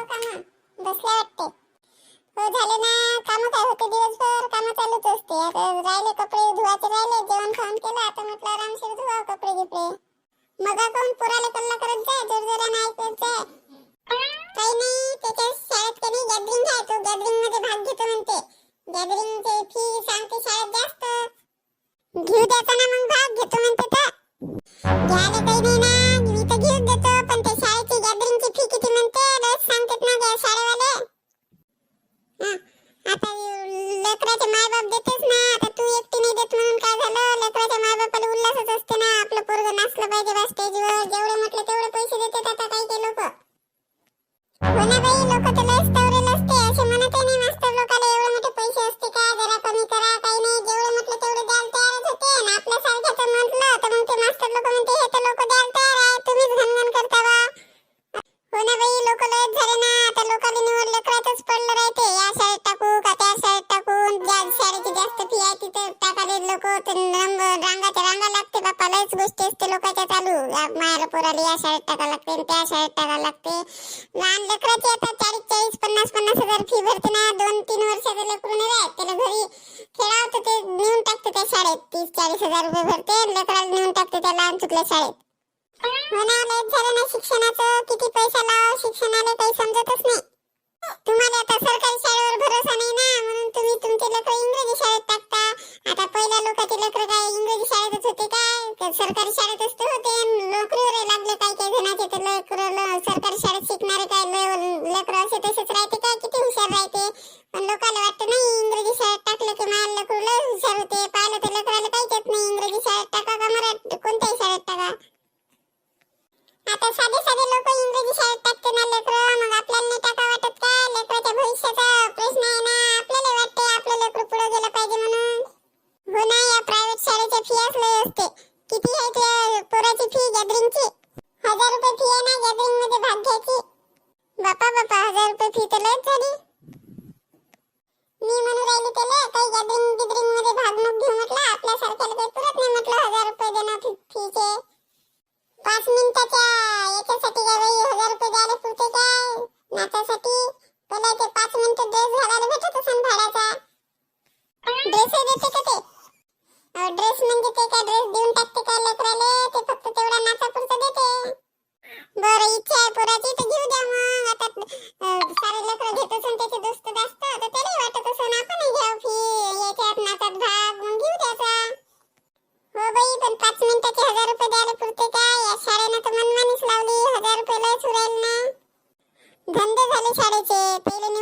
हो काम बसल्या वाटते. हो झाले ना काम काय होते? दिवसभर काम चालूच असते. आता राहिले कपडे धुवायचे राहिले जेवण खाऊन केलं. आता म्हटलं आरामशीर धुवा कपडे गिपडे. मग कोण पुराले कल्ला करत जाय जोर जोराने ऐकत जाय? काही नाही त्याच्या शाळेत गॅदरिंग आहे तो. गॅदरिंगमध्ये भाग घेतो म्हणते. गॅदरिंग फी सांगते शाळेत जास्त. घेऊ देताना ना मग भाग घेतो म्हणते तर. घ्यायला काही नाही पोरग जेव्हा स्टेजवर जेवढे म्हटलं तेवढे पैसे देतात आता काही काही लोक. हो ना बाई लोक तर असे म्हणत नाही मास्तर लोकांना एवढे मोठे पैसे असते का? जरा कमी करा काही नाही जेवढे म्हटलं तेवढे तयारच होते. आणि आपल्या सारख्याचं म्हटलं तर मग ते मास्तर लोक म्हणते हे तर लोक तयार आहे तुम्हीच घनघन करता बा. हो ना बाई लोक झाले ना. आता लोकांनी निवड लेकरातच पडलं राहते या शाळेत टाकू का त्या शाळेत ज्या शाळेची जास्त फी आहे तिथे टाकाले लोक रांगाच्या रांगा लागते बाप्पा लयच गोष्टी असते लोक मायाला पोराला या शाळेत टाकावं लागते आणि त्या शाळेत टाकावं लागते. लहान लेकराची आता चाळीस चाळीस पन्नास पन्नास हजार फी भरते ना. दोन तीन वर्षाचं लेकरू नाही राहत. त्याला घरी खेळावं तर ते नेऊन टाकते त्या शाळेत. तीस चाळीस हजार रुपये भरते लेकराला नेऊन टाकते त्या लहान चुकल्या शाळेत. हो ना लयच झालं ना शिक्षणाचं? किती पैसा लावा शिक्षणाला? काही समजतच नाही. तुम्हाला आता सरकारी शाळेवर भरोसा नाही ना? म्हणून तुम्ही तुमचे लेकर इंग्रजी शाळेत टाकता. आता पहिल्या लोकांचे लेकर काय इंग्रजी शाळेत होते काय का सरकारी शाळेतच ते होते नोकरीवर लागले काही काही जणांचे तर लेकर सरकारी शाळेत शिकणारे काय लेकर असे तसेच राहते काय किती हुशार राहते. पण लोकांना वाटतं नाही इंग्रजी शाळेत टाकलं की माझ्या लेकर लय हुशार होते. पाहिलं तर लेकराला काहीच येत नाही. इंग्रजी शाळेत टाका का मराठी? कोणत्याही शाळेत टाका. आता साधे देणं पाच मिनिटाच्या याच्यासाठी काय बाई? हजार रुपये द्यायला पुरते काय? नाचासाठी? ते पाच मिनिटं ड्रेस घालायला भेटत असेल भाड्याचा. ड्रेस देते का ते? ड्रेस म्हणजे ते काय? ड्रेस देऊन टाक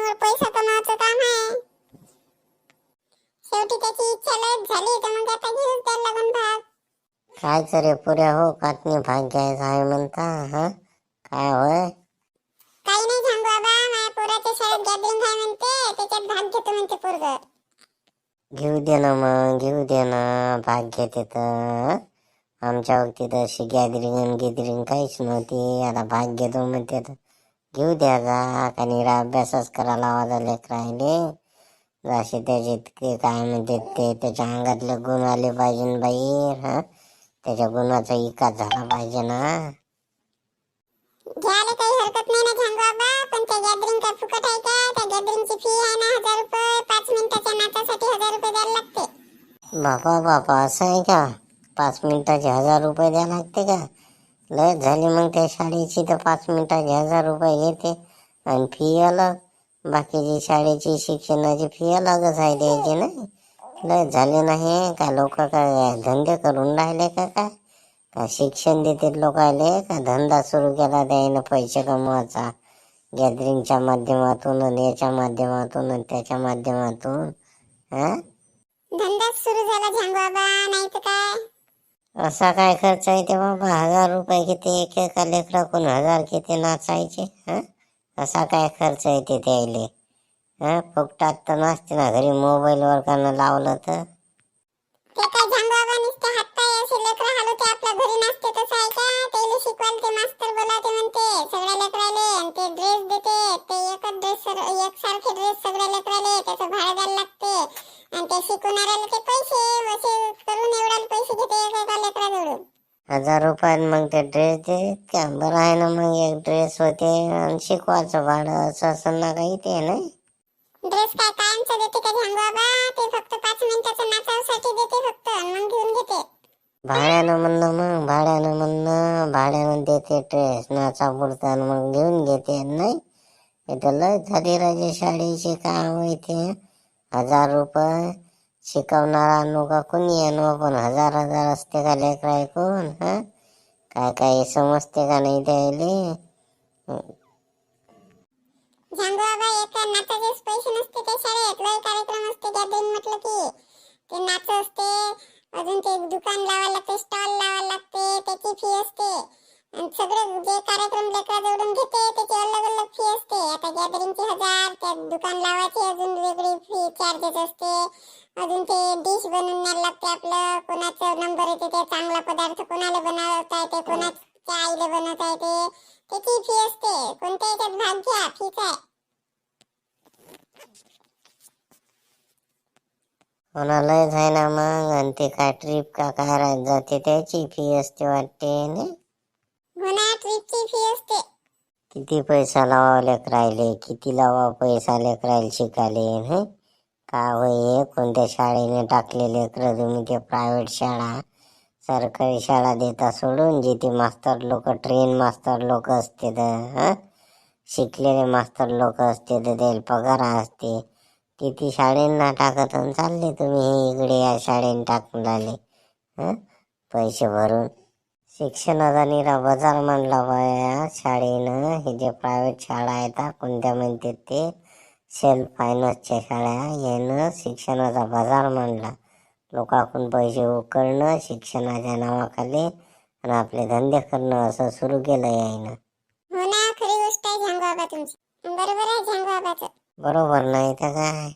निवड पैसा कमावायचं काम आहे. शेवटी त्याची इच्छा लयच झाली तर मग आता घेऊच द्यायला लागून भाग काय करे पुऱ्या हो कातने भाग घ्यायचा आहे म्हणता हा? काय होय? काही नाही सांगू बाबा माझ्या पोराच्या शाळेत गॅदरिंग आहे म्हणते त्याच्यात भाग घेतो म्हणते पोरग. घेऊ दे ना मग घेऊ दे ना भाग घेते तर आमच्या वक्ती तर अशी गॅदरिंग गिदरिंग काहीच नव्हती आता भाग घेतो म्हणते तर. घेऊ द्याचा आणि अभ्यासच करा लावायचा लेकरायले जसे त्याचे ते काय म्हणते ते त्याच्या अंगातले गुण आले पाहिजे बाई हा? त्याच्या गुणाचा विकास झाला पाहिजे ना. घ्यायला काही हरकत नाही ना सांगू बाबा पण त्या गॅदरिंग काय फुकट आहे का? त्या गॅदरिंगची फी आहे ना हजार रुपये. पाच मिनिटाच्या नाचासाठी हजार रुपये द्यायला लागते. बापा बापा असं आहे का? पाच मिनिटाचे हजार रुपये द्यावे लागते का? लय झाली मग त्या शाळेची तर पाच मिनिटाचे हजार रुपये घेते आणि फी अलग बाकीची शाळेची शिक्षणाची फी अलगच आहे द्यायची नाही. लय झाले नाही. का लोक काय धंदे करून राहिले का काय? का शिक्षण देते लोकायले? का धंदा सुरू केला त्याने पैसे कमवायचा. गॅदरिंगच्या माध्यमातून आणि याच्या माध्यमातून आणि त्याच्या माध्यमातून. हा? धंदाच सुरू झाला बाबा नाही तर काय? असा काय खर्च आहे ते बाबा? हजार रुपये किती? एक एका लेकराकून हजार किती नाचायचे हा? असा काय खर्च आहे ते त्याले हा? फुकटात तर नाचते ना घरी मोबाईलवर कानं लावलं तर. हजार रुपयात मग ते ड्रेस देत. का बरं आहे ना मग एक ड्रेस होते. आणि शिकवायचं भाडं असं असं ना काही ते नाही. ड्रेस काय कायमचा देते का झांगू बाबा? ते फक्त पाच मिनिटाचं नाचासाठी देते फक्त. आणि मग घेऊन घेते. भाड्यानं म्हणणं मग. भाड्यानं म्हणणं. भाड्यानं देते ड्रेस नाचा पुरता आणि मग घेऊन घेते. नाही इथं लय झाली राजे शाळेची काम होते हजार रुपये. शिकवणारा आणू कोणी आणू पण हजार हजार असते का लेकर ऐकून हा? काय काय समजते का नाही द्यायले झांगू बाबा एक नाचाचेच पैसे नसते त्या शाळेत. लय कार्यक्रम असते गॅदरिंग म्हटलं की. ते नाच असते. अजून ते दुकान लावायला लागते स्टॉल लावायला लागते त्याची फी असते. सगळं जे कार्यक्रम लेकराजवळून घेते त्याची अलग अलग फी असते. आता गॅदरिंगची हजार त्या दुकान लावायची अजून वेगळी फी चार्जेस असते. अजून ते डिश बनवून न्यायला लागते आपलं. कोणाचा नंबर येते ते चांगला पदार्थ कोणाला बनवता येते कोणाच्या आईला बनवता येते त्याची फी असते. कोणत्या याच्यात भाग घ्या फीच आहे. कोणालाच आहे ना मग. आणि ते काय ट्रिप का काय राहत जाते त्याची फी असते वाटते नाही? हो ना ट्रिपची फी असते. किती पैसा लावा लेकरायले किती लावा पैसा लेकरायला शिकायले हे का होय कोणत्या शाळेने टाकले लेकरं तुम्ही ते प्रायव्हेट शाळा सरकारी शाळा देता सोडून जिथे मास्तर लोक ट्रेन मास्तर लोक असते तर हां? शिकलेले मास्तर लोक असते तर त्याला पगार असते. तिथे शाळेंना टाकत आणि चालले तुम्ही हे इकडे या शाळेने टाकून आले पैसे भरून. शिक्षणाचा निरा बाजार मांडला बाया शाळेनं. हे जे प्रायव्हेट शाळा आहेत कोणत्या म्हणतात ते? सेल्फ फायनान्सच्या शाळा यानं शिक्षणाचा बाजार मांडला. लोकांकडून पैसे उकळणं शिक्षणाच्या नावाखाली आणि आपले धंदे करणं असं सुरू केलं यायनं हो ना खरी गोष्ट आहे झांगू बाबा तुमची बरोबर आहे झांगू बाबाचं बरोबर नाही तर काय?